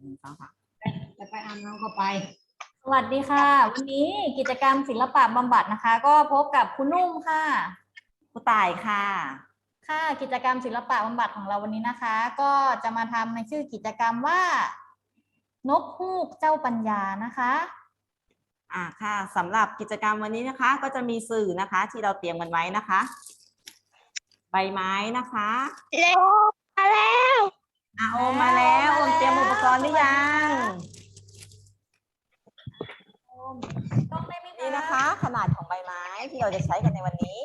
หนึ่งสองสามจะไปอาบน้ำก็ไป สวัสดีค่ะ วันนี้กิจกรรมศิลปะบำบัดนะคะ ก็พบกับคุณนุ่มค่ะ ครูต่ายค่ะ ค่ะกิจกรรมศิลปะบำบัดของเราวันนี้นะคะ ก็จะมาทำในชื่อกิจกรรมว่า นกฮูกเจ้าปัญญานะคะ อ่าค่ะสำหรับกิจกรรมวันนี้นะคะ ก็จะมีสื่อนะคะที่เราเตรียมกันไว้นะคะ ใบไม้นะคะเร็ว มาแล้วอะโอมมาแล้วโอมเตรียมอุปกรณ์หรือยังต้องได้ไหมนี่นะคะ ขนาดของใบไม้ที่เราจะใช้กันในวันนี้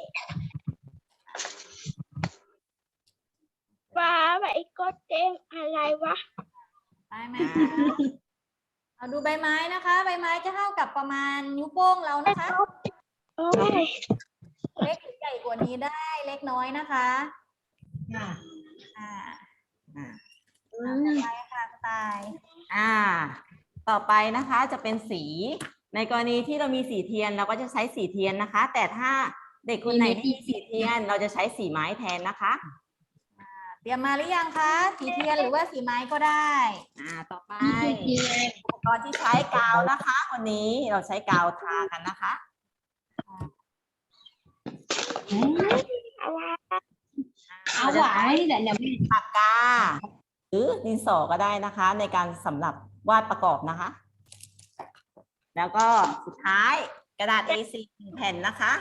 ฟ้าไปกดเต็มอะไรวะได้ไหมคะเอาดูใบไม้นะคะ ใบไม้จะเท่ากับประมาณนิ้วโป้งเรานะคะ โอ้ยเล็กหรือใหญ่กว่านี้ได้เล็กน้อยนะคะ ค่ะ อ่าอ่าอ่าต่อไปค่ะสไตล์อ่า ต่อไปนะคะจะเป็นสี ในกรณีที่เรามีสีเทียนเราก็จะใช้สีเทียนนะคะ แต่ถ้าเด็กคนไหนไม่มีสีเทียน เราจะใช้สีไม้แทนนะคะเตรียมมาหรือยังคะสีเทียนหรือว่าสีไม้ก็ได้ อ่า ต่อไปอุปกรณ์ที่ใช้กาวนะคะวันนี้เราใช้กาวทากันนะคะอะไร เอาหวานนี่แหละเนี่ยไม่ปากกา หรือดินสอก็ได้นะคะ ในการสำหรับวาดประกอบนะคะ แล้วก็สุดท้ายกระดาษ A4 หนึ่งแผ่นนะคะ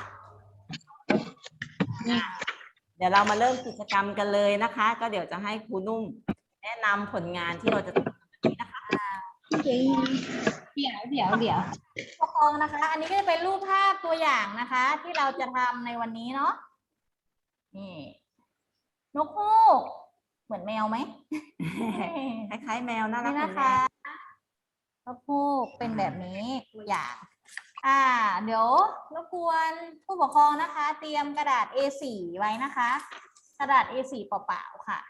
อะเดี๋ยวเรามาเริ่มกิจกรรมกันเลยนะคะ ก็เดี๋ยวจะให้ครูนุ่ม แนะนำผลงานที่เราจะทำวันนี้นะคะเดี๋ยวเดี๋ยวเดี๋ยวปกครองนะคะ อันนี้ก็จะเป็นรูปภาพตัวอย่างนะคะ ที่เราจะทำในวันนี้เนาะนี่ นกฮูกเหมือนแมวไหมคล้ายๆแมวน่ารักนี่เหมืนะอนแมคะว นกฮูกเป็นแบบนี้ตัวอย่าง อ่า เดี๋ยวรบกวนผู้ปกครองนะคะ เตรียมกระดาษ A4 ไว้นะคะ กระดาษ A4 เปล่าๆค่ะ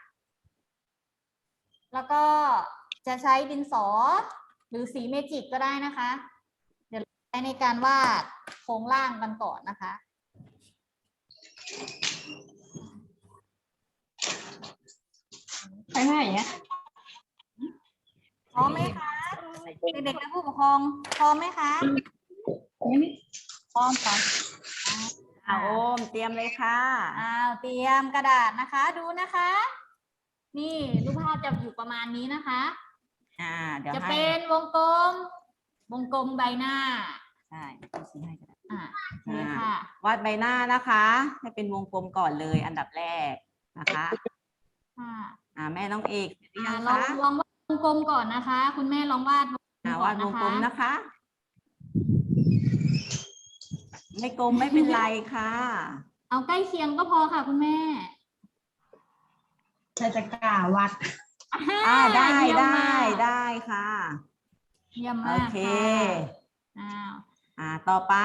แล้วก็จะใช้ดินสอหรือสีเมจิกก็ได้นะคะ เดี๋ยวใช้ในการวาดโครงร่างกันก่อนนะคะ ไปไหนเนี่ยพร้อมไหมคะเด็กๆและผู้ปกครองพร้อมไหมคะไม่มีพร้อมค่ะอ่าโอมเตรียมเลยค่ะอ้าวเตรียมกระดาษนะคะดูนะคะ นี่รูปภาพจะอยู่ประมาณนี้นะคะ อ่า เดี๋ยวจะให้เป็นวงกลม วงกลมใบหน้าใช่เอาสีให้ก็ได้อ่านี่ค่ะ วาดใบหน้านะคะ ให้เป็นวงกลมก่อนเลยอันดับแรกนะคะค่ะ อ่าแม่น้องเอกเสร็จหรืออ่ายังลองคะลองวาดวงกลมก่อนนะคะ คุณแม่ลองวาดวงกลอ่ามก่อวานดวนะงคะกลมนะคะ ไม่กลมไม่เป็นไรค่ะ เอาใกล้เคียงก็พอค่ะ คุณแม่ใช้ตะกร้าวัด อ่าได้เยี่ยมได้มากได้ค่ะ เยี่ยมโอมากเค ค่ะอ้าวอ่าต่อไป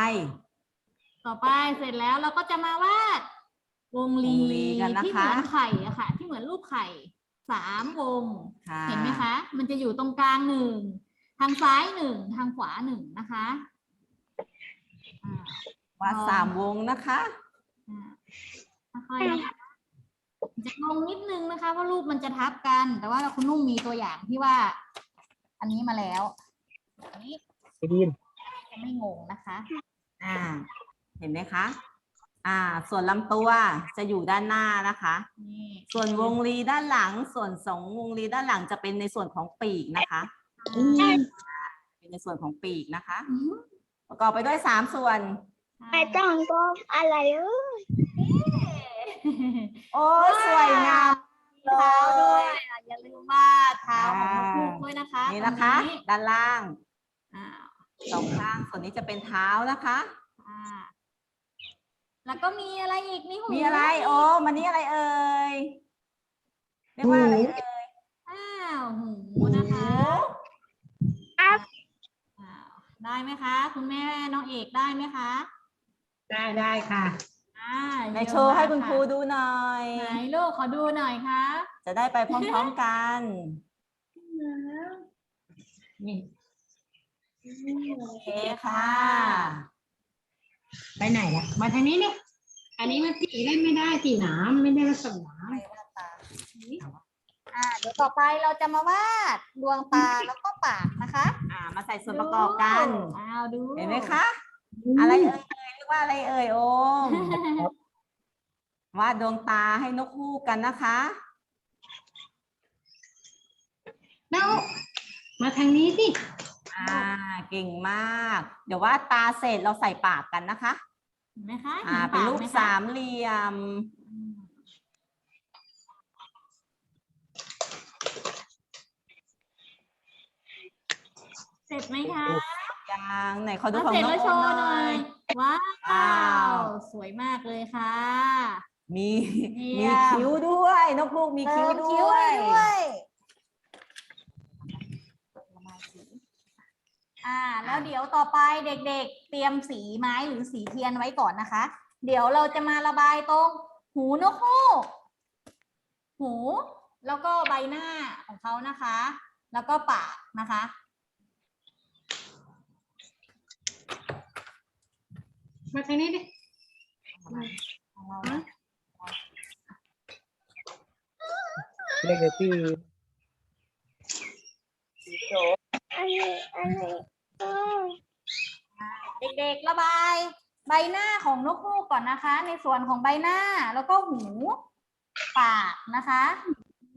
ต่อไปเสร็จแล้วเราก็จะมาวาดวงลีวงลีกันนะคะที่เหมือนไข่อะค่ะ ที่เหมือนรูปไข่ สามวงค่ะเห็นไหมคะ มันจะอยู่ตรงกลางหนึ่งทางซ้ายหนึ่งทางขวาหนึ่งนะคะอ่าวาดสามวงนะคะอ่าค่อยๆนะคะจะงงนิดนึงนะคะว่ารูปมันจะทับกัน แต่ว่าคุณนุ่มมีตัวอย่างที่ว่า อันนี้มาแล้วอันนี้จะไม่งงนะคะ อ่า เห็นไหมคะ อ่า ส่วนลำตัวจะอยู่ด้านหน้านะคะ นี่ส่วนวงลีด้านหลัง ส่วนสองวงลีด้านหลังจะเป็นในส่วนของปีกนะคะเป็นในส่วนของปีกนะคะอืมประกอบไปด้วยสามส่วน ไม่ต้องก้มอะไรเออโอ้ยสวยงาม เท้าด้วยอะอย่าลืมว่าดเท้าของนกฮูกด้วยนะคะนี่นะคะ ตรงนี้ด้านล่างอ่าสองข้างส่วนนี้จะเป็นเท้านะคะอ่า แล้วก็มีอะไรอีกมีหูมีอะไรโอ้มันนี่อะไรเอ่ยเรียกว่าอะไรเอ่ยอ้าวหูนะคะอ้าวได้ไหมคะ คุณแม่น้องเอกได้ไหมคะได้ได้ค่ะอ่าในเยี่ยมโชว์ให้คุณมากครูดูหน่อยไหนลูกขอดูหน่อยค่ะจะได้ไปพร้อมๆกันนี่โอเคค่ะ ไปไหนล่ะ มาทางนี้นี่อันนี้มันสีเล่นไม่ได้สีหนามไม่ได้ผสมหนามไปวาดตาอ่าเดี๋ยวต่อไปเราจะมาวาดดวงตาแล้วก็ปากนะคะ อ่า มาใส่ส่วนประกอบกันดูอ้าวดูเห็นไหมคะ อะไรเอ่ยเรียกว่าอะไรเอ่ยโอมวาดดวงตาให้นกฮูกกันนะคะแล้วมาทางนี้สิ อ่าเก่งมาก เดี๋ยววาดตาเสร็จเราใส่ปากกันนะคะเห็นไหมคะอ่าห็เป็นรูปไหคะสามเหลี่ยมอืมเสร็จไหมคะยังไหนขอดูถ้าของเสร็จน้องแล้วโชโอมว์หหน่น่ออย ย ว้าว้าว ว สวยมากเลยค่ะ มีเยี่มียม คิ้วด้วยนกฮูกมีคิ้วเติมคิ้วด้วให้ยด้วยระบายสี อ่า แล้วเดี๋ยวต่อไปเด็กๆ เตรียมสีไม้หรือสีเทียนไว้ก่อนนะคะ เดี๋ยวเราจะมาระบายตรงหูนกฮูกหู แล้วก็ใบหน้าของเขานะคะ แล้วก็ปากนะคะมาทางนี้ดิของเรานะเรียกเลยที่ อะไรอะไรโอ้ยเด็กๆระบาย ใบหน้าของนกฮูกก่อนนะคะ ในส่วนของใบหน้าแล้วก็หู ปากนะคะ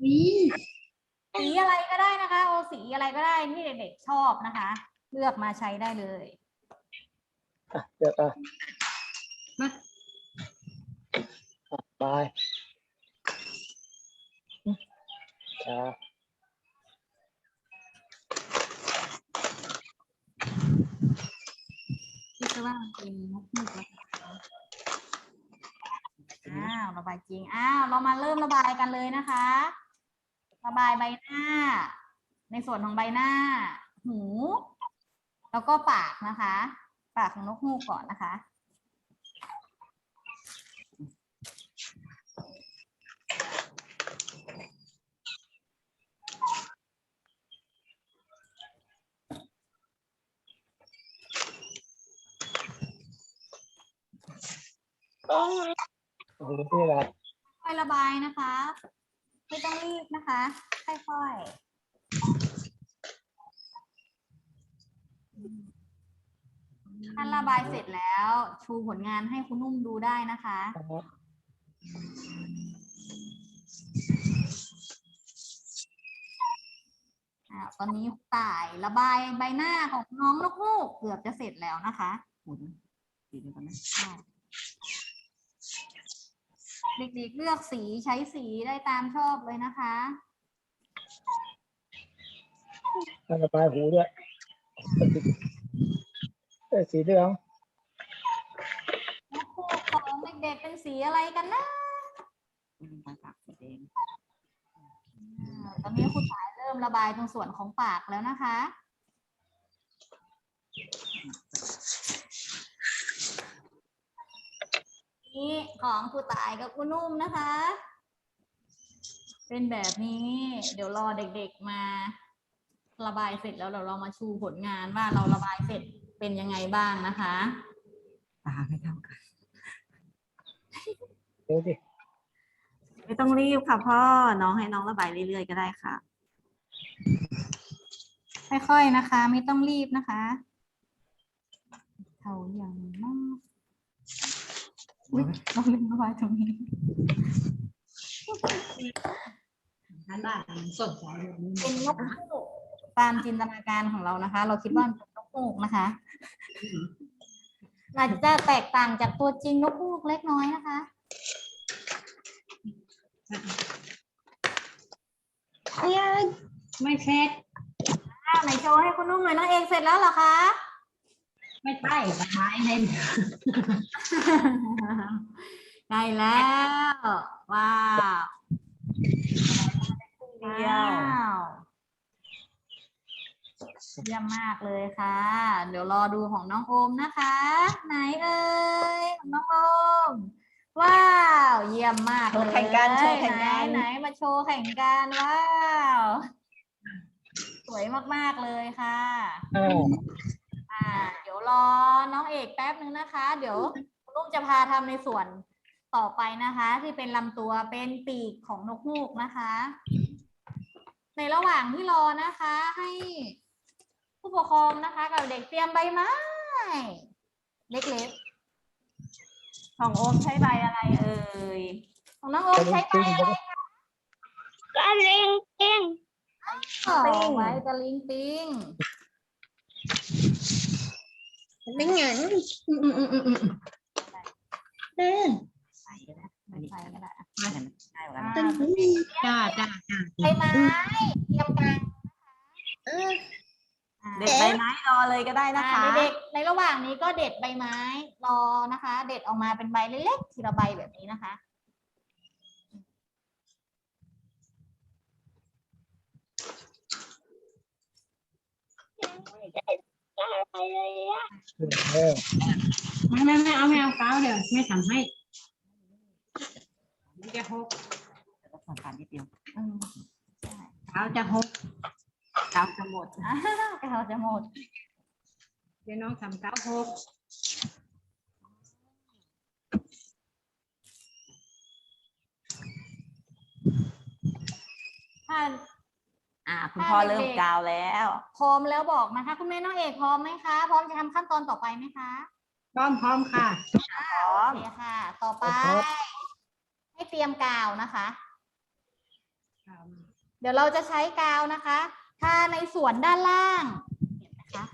นี่สีอะไรก็ได้นะคะ โอาสีอะไรก็ได้ที่เด็กๆชอบนะคะ เลือกมาใช้ได้เลยอะเดี๋ยวอะมาอะไปอืมช้า คิดซะว่ามันเป็นนกฮูกแล้วอ้าวระบายจริงอ้าวเรามาเริ่มระบาย กันเลยนะคะ ระบายใบหน้า ในส่วนของใบหน้า หู แล้วก็ปากนะคะ ปากของนกฮูกก่อนนะคะโอ้ยโอ้โหนี่อะไรค่ อยระบายนะคะ ไม่ต้องรีบนะคะ ค่อยๆถ้าระบายเสร็จแล้ว ชูผลงานให้คุณนุ่มดูได้นะคะครับอ่าตอนนี้ต่ายระบายใบหน้าของน้องนกฮูกเกือบจะเสร็จแล้วนะคะ หมุนสีเดียวกันนะ เด็กๆเลือกสีใช้สีได้ตามชอบเลยนะคะแล้วระบายหูด้วยเอ้ยสีเหลืองนกฮูกของเด็กๆเป็นสีอะไรกันนะอืมปากสีแดง อ่าตอนนี้คุณสายเริ่มระบายตรงส่วนของปากแล้วนะคะ นี่ของครูตายกับครูนุ่มนะคะ เป็นแบบนี้ เดี๋ยวรอเด็กๆมา ระบายเสร็จแล้วเดี๋ยวเรามาชูผลงานว่าเราระบายเสร็จเป็นยังไงบ้างนะคะตาไม่เท่ากันเดี๋ยวดิไม่ต้องรีบค่ะพ่อ น้องให้น้องระบายเรื่อยๆก็ได้ค่ะ ค่อยๆนะคะ ไม่ต้องรีบนะคะเขาอย่างมาก เราเล่นระบายตรงนี้ท่านบ้านมันสนใจแบบนี้เป็นนกฮูกตามจินตนาการของเรานะคะ เราคิดว่ามันเป็นนกฮูกนะคะอาจจะแตกต่างจากตัวจริงนกฮูกเล็กน้อยนะคะยังไม่เสร็จอ้าวไหนโชว์ให้คุณนุ่มหน่อยน้องเองเสร็จแล้วเหรอคะ ไม่ใช่ระบายให้ได้แล้วว้าวเดียวว้าวเยี่ยมมากเลยค่ะ เดี๋ยวรอดูของน้องโอมนะคะ ไหนเอ่ยของน้องโอมว้าว เยี่ยมมากโชเลว์ยแข่งกันโชว์แข่งกันไหนไหนมาโชว์แข่งกันว้าว สวยมากๆเลยค่ะ รอน้องเอกแป๊บนึงนะคะ เดี๋ยวคุณลุงจะพาทำในส่วนต่อไปนะคะ ที่เป็นลำตัวเป็นปีกของนกฮูกนะคะระหว่างที่รอนะคะ ให้ผู้ปกครองนะคะ กับเด็กเตรียมใบไม้ เล็กของโอมใช้ใบอะไรเอ่ยๆของน้องโอมใช้ใบอะไรกระเลงเองอ๋อใบตะลิงปิง เป็นหยังอืมอืมอืมอืมอืมเต้นใส่ก็ได้อันนี้ใส่ก็ได้อันนั้นง่ายกว่ากันอ่านะจ้าจ้าจ้าใบไม้เตรียมกลางเอออ่าเด็ดใบไม้รอเลยก็ได้นะคะอ่าเด็กๆในระหว่างนี้ก็เด็ดใบไม้รอนะคะ เด็ดออกมาเป็นใบเล็กๆทีละใบแบบนี้นะคะยังไม่ได้อะ ไม่ไม่ไม่เอาไม่เอาเก้าเดี๋ยวแม่ทำให้มันจะหกแล้วก็สำคัญนิดเดียวอืมก้าจะหกกาจะหมดอ้าจะหมด เดี๋ยวน้องทำเก้าหกถ้า อ่า คุณพ่อเริ่มกาวแล้วพร้อมแล้วบอกนะคะ คุณแม่น้องเอกพร้อมไหมคะ พร้อมจะทำขั้นตอนต่อไปไหมคะพร้อมพร้อมค่ะ พร้อโอม เคค่ะ ต่อไปให้เตรียมกาวนะคะ เดี๋ยวเราจะใช้กาวนะคะถ้าในส่วนด้านล่างเห็นไหมคะ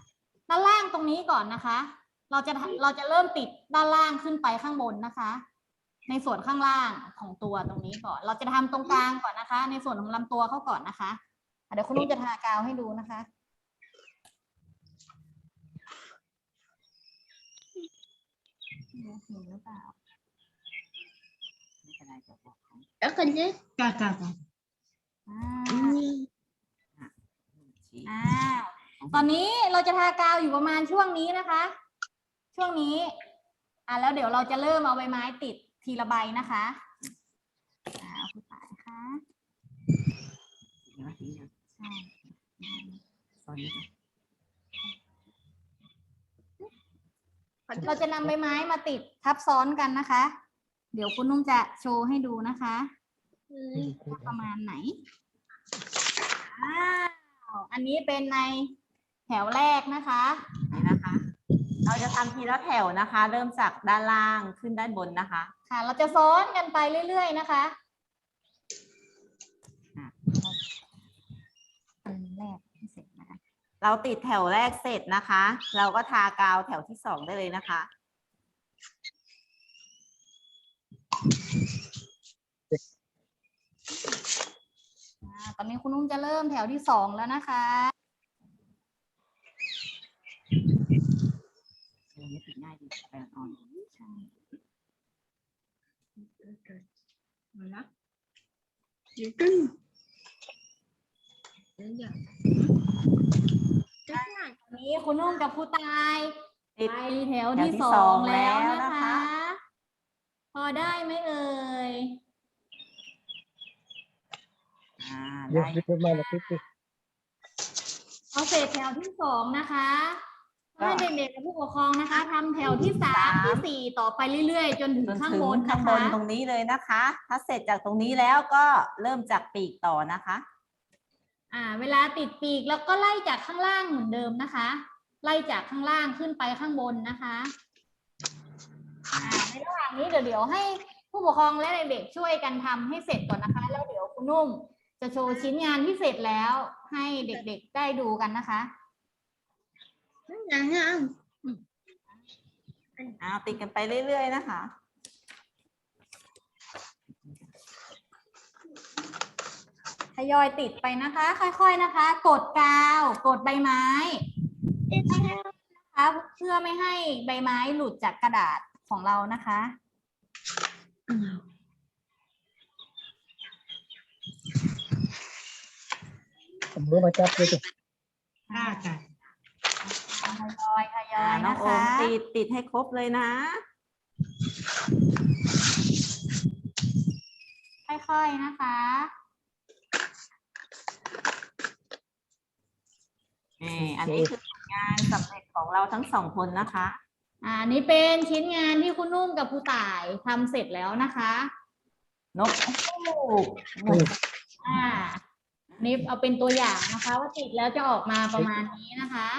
ด้านล่างตรงนี้ก่อนนะคะ เราจะทำเราจะเริ่มติดด้านล่างขึ้นไปข้างบนนะคะ ในส่วนข้างล่างของตัวตรงนี้ก่อน เราจะทำตรงกลางก่อนนะคะ ในส่วนของลำตัวเขาก่อนนะคะอะ เดี๋ยวคุณลุงจะทากาวให้ดูนะคะ เห็นหรือเปล่าไม่เป็นไรจะบอกให้แล้วคนนี้จ้าจ้าจ้าอ่าชี้อ้าวตอนนี้เราจะทากาวอยู่ประมาณช่วงนี้นะคะ ช่วงนี้ อ่าแล้วเดี๋ยวเราจะเริ่มเอาใบไม้ติดทีละใบนะคะอ่าคุณสายคะ ชี้นะชี้นะใช่ตอนนี้นะเราจะนำใบไม้มาติดทับซ้อนกันนะคะ เดี๋ยวคุณนุ่มจะโชว์ให้ดูนะคะว่าประมาณไหนอ้าวอันนี้เป็นในแถวแรกนะคะนี่นะคะ เราจะทำทีละแถวนะคะ เริ่มจากด้านล่างขึ้นด้านบนนะคะ ค่ะ เราจะซ้อนกันไปเรื่อย ๆ นะคะอันแรกที่เสร็จนะคะ เราติดแถวแรกเสร็จนะคะ เราก็ทากาวแถวที่สองได้เลยนะคะอ่าตอนนี้คุณนุ่มจะเริ่มแถวที่สองแล้วนะคะเออไม่ติดง่ายดีแปลงอ่อนมาละตอ นนี้คุณนุ่มกับผู้ตายติด ไปแถวแถวที่ที่สสอองงแล้วแล้วนะนะคะ คะ พอได้ไหมเอ่ย อ่าเดี๋ยวได้คิดมาแล้วคิดดิพอเสร็จแถวที่สองนะคะให้เด็กๆกับผู้ปกครองนะคะทำแถวที่สามที่สี่ต่อไปเรื่อยๆ จนถึงจนข้างถึงบนข้านะงบนคะตรงนี้เลยนะคะ ถ้าเสร็จจากตรงนี้แล้วก็เริ่มจากปีกต่อนะคะ อ่าเวลาติดปีกแล้วก็ไล่จากข้างล่างเหมือนเดิมนะคะ ไล่จากข้างล่างขึ้นไปข้างบนนะคะอ่าในระหว่างนี้เดี๋ยวเดี๋ยวให้ผู้ปกครองและเด็กๆช่วยกันทำให้เสร็จก่อนนะคะ แล้วเดี๋ยวคุณนุ่มจะโชว์ชิ้นงานที่เสร็จแล้วให้เด็กๆได้ดูกันนะคะยังยังอ่าติดกันไปเรื่อยๆนะคะ ทยอยติดไปนะคะ ค่อย ๆนะคะ กดกาว กดใบไม้ติดแล้วนะคะเพื่อไม่ให้ใบไม้หลุดจากกระดาษของเรานะคะผมมือมาจับเลยดิจ้าจ้าทยอยทยออ่ายน้องนะโอคะมติดติดให้ครบเลยนะ ค่อยๆนะคะ นี่ อันนี้คืองานสำเร็จของเราทั้งสองคนนะคะอ่านี่เป็นชิ้นงานที่คุณนุ่มกับผู้ต่ายทำเสร็จแล้วนะคะนกฮูกอ่านี่เอาเป็นตัวอย่างนะคะ ว่าติดแล้วจะออกมาประมาณนี้นะคะ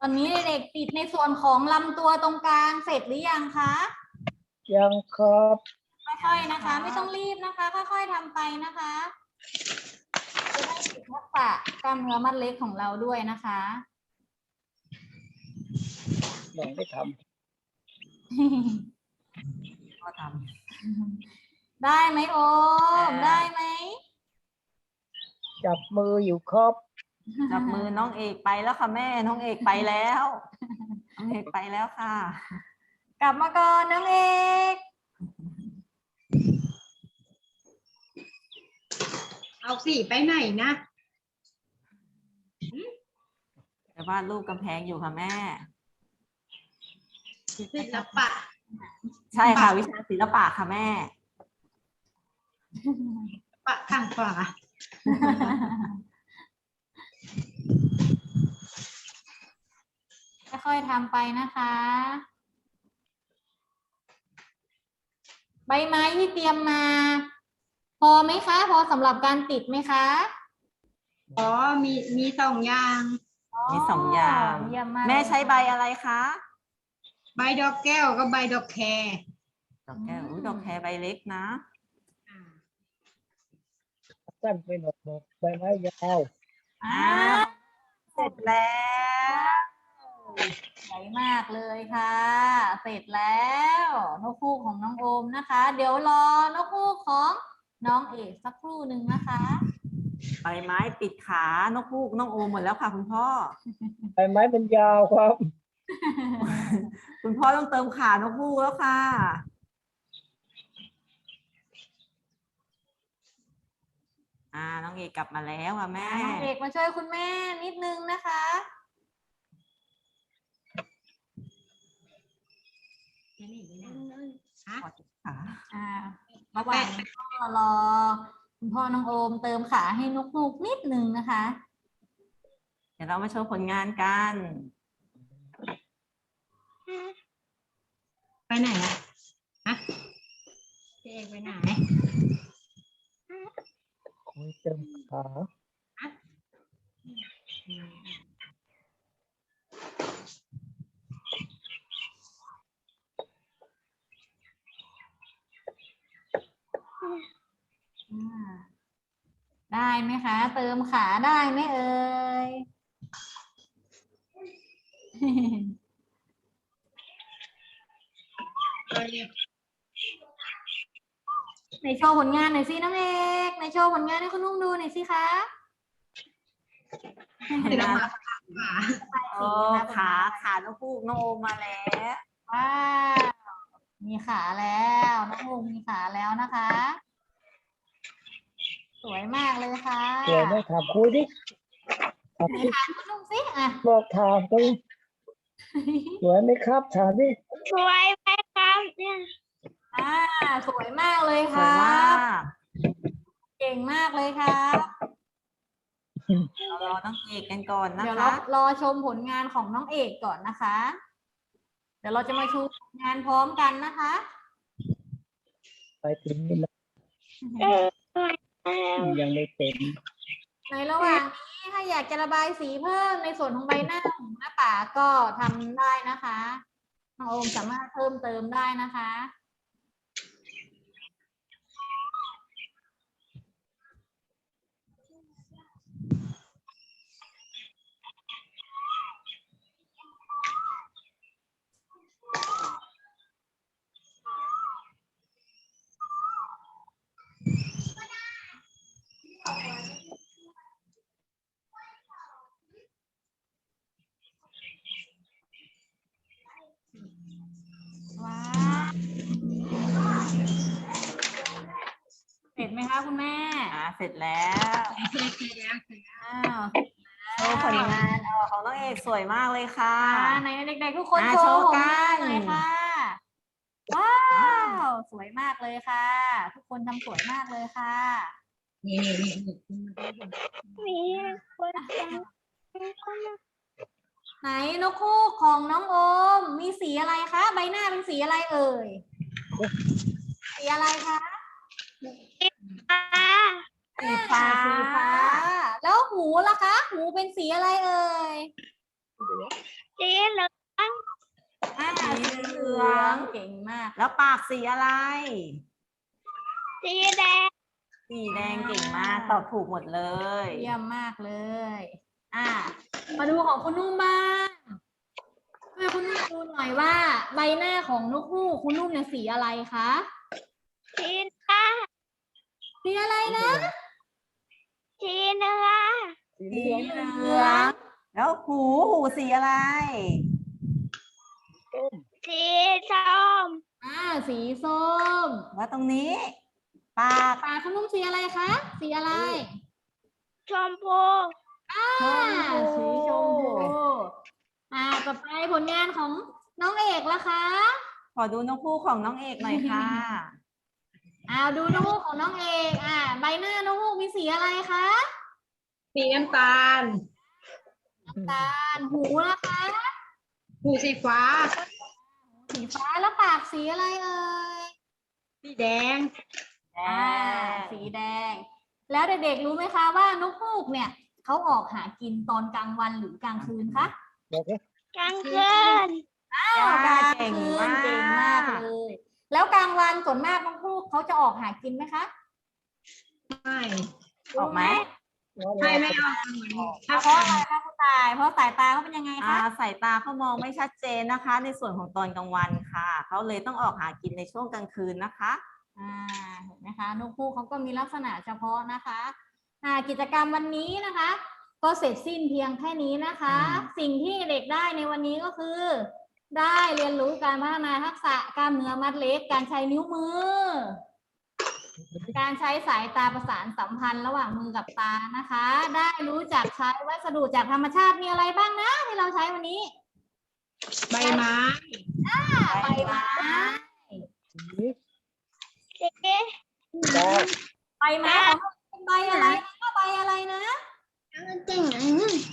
ตอนนี้เด็กๆติดในส่วนของลำตัวตรงกลางเสร็จหรือยังคะยังครับค่อยๆนะคะ ไม่ต้องรีบนะคะ ค่อยๆทำไปนะคะจะได้ฝึกทักษะกล้ามเนื้อมัดเล็กของเราด้วยนะคะยังไม่ทก็ทได้ไหมโอมอ่าได้ไหมำจับมืออยู่ครับำ จับมือน้องเอกไปแล้วค่ะแม่น้องเอกไปแล้วน้องเอกไปแล้วค่ะ กลับมาก่อนน้องเอกเอาสิไปไหนนะแต่วาดรูปกำแพงอยู่ค่ะแม่ศิลปะ ใช่ค่ะ วิชาศิลปะค่ะแม่ ปะทางขวา ค่อยๆทำไปนะคะ ใบไม้ที่เตรียมมา พอไหมคะ พอสำหรับการติดไหมคะ อ๋อ มีมีสองอย่าง มีสองอย่าง เยี่ยมมาก แม่ใช้ใบอะไรคะ ใบดอกแก้วกับใบดอกแครดอกแก้วอุ๊ยดอกแครใบเล็กนะอ่าสั้นไปหน่อยบอกใบไม้ยาว อ่า เสร็จแล้ว ใหญ่มากเลยค่ะ เสร็จแล้วนกคู่ของน้องโอมนะคะ เดี๋ยวรอนกคู่ของน้องเอกสักครู่หนึ่งนะคะ ใบไม้ปิดขานกฮูกน้องโอมหมดแล้วค่ะคุณพ่อ ใบไม้มันยาวครับ คุณพ่อต้องเติมขานกฮูกแล้วค่ะ อ่าน้องเอกกลับมาแล้วอะแม่ น้องเอกมาช่วยคุณแม่นิดนึงนะคะ ขอติดขาอ่าระหว่างนี้ก็รอคุณพ่อน้องโอมเติมขาให้นกฮูกนิดนึงนะคะ เดี๋ยวเรามาโชว์ผลงานกัน ไปไหนอะฮะพี่เอกไปไหนคุยเต็มขา ได้ไหมคะ เติมขาได้ไหมเอ่ยในโชว์ผลงานหน่อยสิน้องเอกในโชว์ผลงานให้คุณนุ่งดูหน่อยสิคะศิลปะขาโอ้ขาขานกฮูกน้องโอมมาแล้วว้าวมีขาแล้วน้องโอมมีขาแล้วนะคะส วยมากเลยค่ะสวยไหมถามครูดิถามไหนดิถามคุณนุ่งสิอะบอกถามตรงสวยไหมครับถามดิสวยไหมครับเนี่ยอ่าสวยมากเลยสควยรัมาบ กเก่งมากเลยครับ เรารอน้องเอกกันก่อนนะเดี๋ยวเราคะ รอชมผลงานของน้องเอกก่อนนะคะ เดี๋ยวเราจะมาชูผลงานพร้อมกันนะคะ ไปถึงนี่นะ เออสวยแล้ว ยังไม่เป็น ในระหว่างนี้ถ้าอยากจะระบายสีเพิ่มในส่วนของใบหน้าของหน้าป่ากก็ทำได้นะคะน้องโอมสามารถเพิ่มเติมได้นะคะ เสร็จไหมคะคุณแม่อ่าเสร็จแล้วอ้าวโชว์ผลงานเออของน้องเอกสวยมากเลยค่ะ อ่าไหนเด็กๆทุกคนอ่าโชว์โชว์ผลงานกันหน่อยค่ะสวยมากเลยค่ะ ทุกคนทำสวยมากเลยค่ะ นี่นี่นี่นี่มีคนจังไหนนกคู่ของน้องโอม มีสีอะไรคะ ใบหน้าเป็นสีอะไรเอ่ย สีอะไรคะ ฟ้าสีฟ้าสีฟ้า แล้วหูล่ะคะ หูเป็นสีอะไรเอ่ยสีเหลืองอ่าสีเหลืองเก่งมาก แล้วปากสีอะไร สีแดง สีแดงเก่งมาก ตอบถูกหมดเลย เยี่ยมมากเลย อ่า มาดูของคุณนุ่มบ้างช่วยคุณนุ่มดูหน่อยว่า ใบหน้าของนกฮูกคุณนุ่มเนี่ยสีอะไรคะ สีฟ้า สีอะไรนะสีเนื้อสีสีเหลืองเหลืองแล้วหูหูสีอะไรส้มสีส้มอ่า สีส้มแล้วตรงนี้ ปากปากคุณนุ่มสีอะไรคะ สีอะไร ชมพูอ่าสีชมพูอ่าต่อไปผลงานของน้องเอกละคะ ขอดูนกคู่ของน้องเอกหน่อยค่ะ อ้าวดูนกฮูกของน้องเอกอ่าใบหน้านกฮูกมีสีอะไรคะสีน้ำตาล น้ำตาลหูนะคะหูสีฟ้า สีฟ้าแล้วปากสีอะไรเอ่ยสีแดงอ่าสีแดง แล้วเด็กๆรู้ไหมคะว่านกฮูกเนี่ยเขาออกหากินตอนกลางวันหรือกลางคืนคะบอกเลยกลางคืนอ้าวกลางคืนเก่งมากเก่งมากเลย แล้วกลางวันส่วนมากนกฮูกเขาจะออกหากินไหมคะไม่ออกไหมใช่ไม่เอาอะเพราะอะไรคะคุณตาย เพราะสายตาเขาเป็นยังไงอ่าคะสายตาเขามองไม่ชัดเจนนะคะ ในส่วนของตอนกลางวันค่ะเขาเลยต้องออกหากินในช่วงกลางคืนนะคะอ่าเห็นไหมคะนกฮูกเขาก็มีลักษณะเฉพาะนะคะอ่ากิจกรรมวันนี้นะคะ ก็เสร็จสิ้นเพียงแค่นี้นะคะ สิ่งที่เด็กได้ในวันนี้ก็คือ ได้เรียนรู้การพัฒนาทักษะกล้ามเนื้อมัดเล็ก การใช้นิ้วมือ การใช้สายตาประสานสัมพันธ์ระหว่างมือกับตานะคะ ได้รู้จักใช้วัสดุจากธรรมชาติมีอะไรบ้างนะ ที่เราใช้วันนี้ ใบไม้อ่าใบไม้สีสีดาวใบไม้ของเราเป็นใบอะไรนะใบอะไรนะ จริง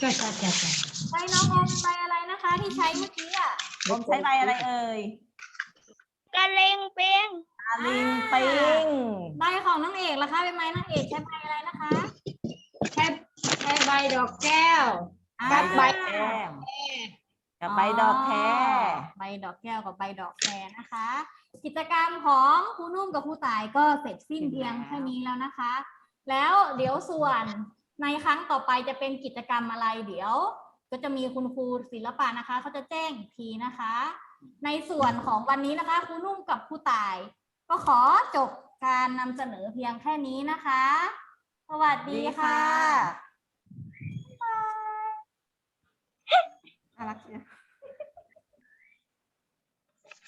จ้าจ้าจ้าจ้าใบน้องอมใบอะไรนะคะ ที่ใช้เมื่อกี้อะผมใช้ใบอะไรเอ่ยกระเลงเปียงอาลิงปิงใบของน้องเอกล่ะคะเป็นไม้น้องเอกใช้ใบอะไรนะคะแค่แค่ใบดอกแก้ว อ่ากับใบแก้มกับใบดอกแครใบดอกแก้วกับใบดอกแครนะคะ กิจกรรมของครูนุ่มกับครูต่ายก็เสร็จสิ้นเพียงแค่นี้แล้วนะคะ แล้วเดี๋ยวส่วน ในครั้งต่อไปจะเป็นกิจกรรมอะไรเดี๋ยว ก็จะมีคุณครูศิลปะนะคะเขาจะแจ้งทีนะคะ ในส่วนของวันนี้นะคะครูนุ่มกับครูตาย ก็ขอจบการนำเสนอเพียงแค่นี้นะคะ สวัสดีค่ะน่ารักเชีย